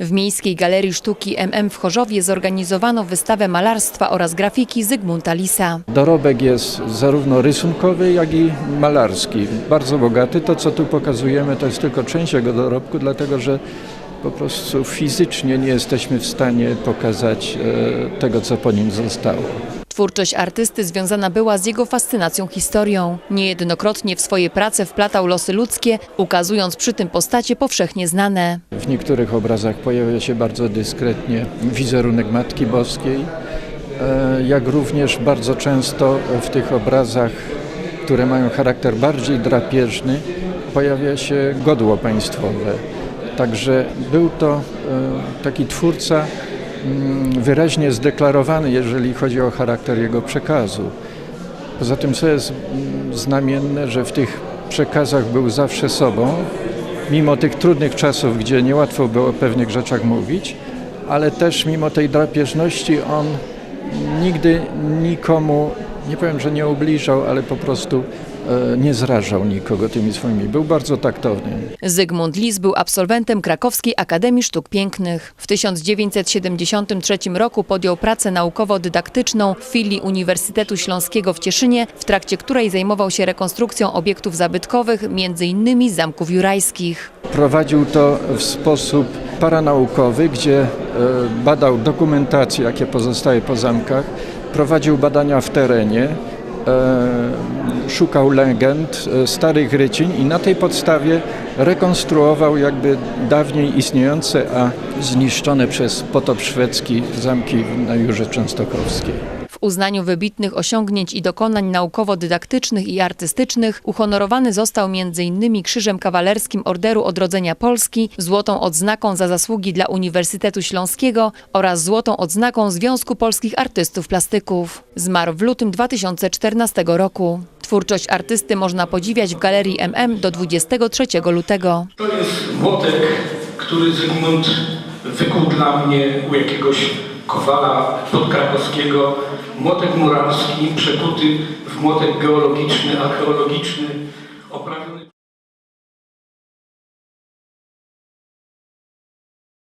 W Miejskiej Galerii Sztuki MM w Chorzowie zorganizowano wystawę malarstwa oraz grafiki Zygmunta Lisa. Dorobek jest zarówno rysunkowy, jak i malarski. Bardzo bogaty. To, co tu pokazujemy, to jest tylko część jego dorobku, dlatego że po prostu fizycznie nie jesteśmy w stanie pokazać e, tego, co po nim zostało. Twórczość artysty związana była z jego fascynacją historią. Niejednokrotnie w swoje prace wplatał losy ludzkie, ukazując przy tym postacie powszechnie znane. W niektórych obrazach pojawia się bardzo dyskretnie wizerunek Matki Boskiej, e, jak również bardzo często w tych obrazach, które mają charakter bardziej drapieżny, pojawia się godło państwowe. Także był to e, taki twórca wyraźnie zdeklarowany, jeżeli chodzi o charakter jego przekazu. Poza tym, co jest mm, znamienne, że w tych przekazach był zawsze sobą, mimo tych trudnych czasów, gdzie niełatwo było o pewnych rzeczach mówić, ale też mimo tej drapieżności on nigdy nikomu, nie powiem, że nie ubliżał, ale po prostu nie zrażał nikogo tymi swoimi. Był bardzo taktowny. Zygmunt Lis był absolwentem Krakowskiej Akademii Sztuk Pięknych. W 1973 roku podjął pracę naukowo-dydaktyczną w filii Uniwersytetu Śląskiego w Cieszynie, w trakcie której zajmował się rekonstrukcją obiektów zabytkowych, m.in. zamków jurajskich. Prowadził to w sposób paranaukowy, gdzie e, badał dokumentację, jakie pozostaje po zamkach, prowadził badania w terenie, e, szukał legend, e, starych rycin i na tej podstawie rekonstruował jakby dawniej istniejące, a zniszczone przez potop szwedzki zamki na Jurze Częstochowskiej. Uznaniu wybitnych osiągnięć i dokonań naukowo-dydaktycznych i artystycznych uhonorowany został m.in. Krzyżem Kawalerskim Orderu Odrodzenia Polski, Złotą Odznaką za zasługi dla Uniwersytetu Śląskiego oraz Złotą Odznaką Związku Polskich Artystów Plastyków. Zmarł w lutym 2014 roku. Twórczość artysty można podziwiać w Galerii MM do 23 lutego. To jest młotek, który Zygmunt wykuł dla mnie u jakiegoś kowala podkrakowskiego. Młotek muralski przekuty w młotek geologiczny, archeologiczny, oprawiony...